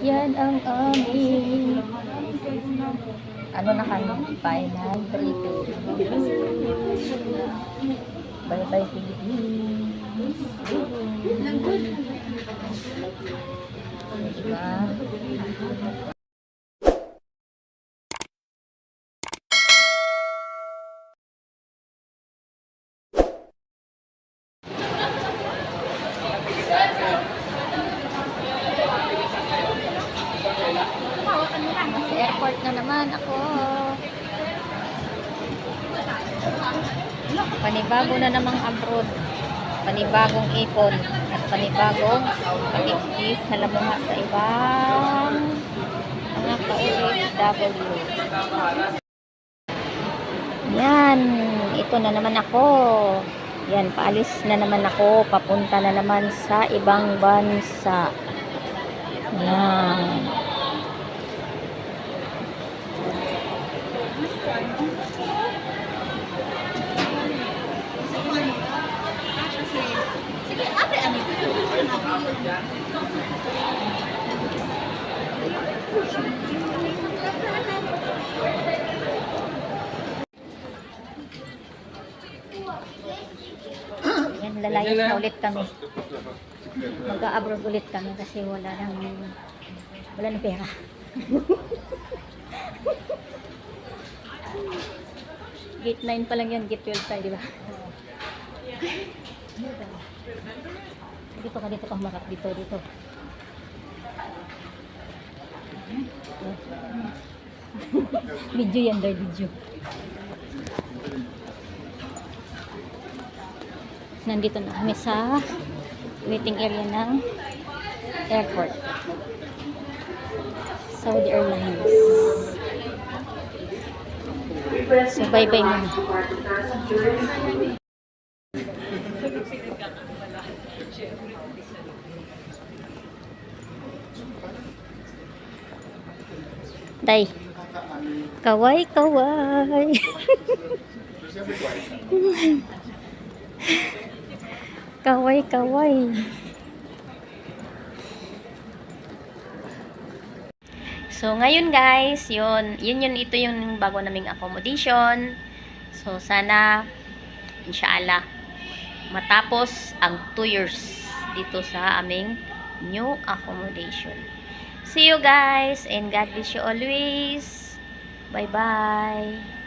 Yan ang aming ano na kami? Final briefing. Bye-bye Philippines. Diba? Sa airport na naman ako. Panibago na namang abroad. Panibagong ipon. At panibagong pag-ibig halamuha sa ibang mga ka-OFW. Yan. Ito na naman ako. Yan, paalis na naman ako. Papunta na naman sa ibang bansa. Yan. Yan, lalayas na ulit kami. Mag-abroad ulit kami kasi wala nang wala nang pera. gate 9 pa lang yan, gate 12 tayo, di ba? Dito ka, dito ka humarap, dito, dito. video yan, dar video. Nandito na kami sa waiting area ng airport. Saudi Airlines. So, bye-bye muna. Day. Kaway, kaway. kaway, kaway. So, ngayon guys, yun, yun yun, ito yung bago naming accommodation. So, sana, inshallah, matapos ang 2 years dito sa aming new accommodation. See you guys and God bless you always. Bye-bye.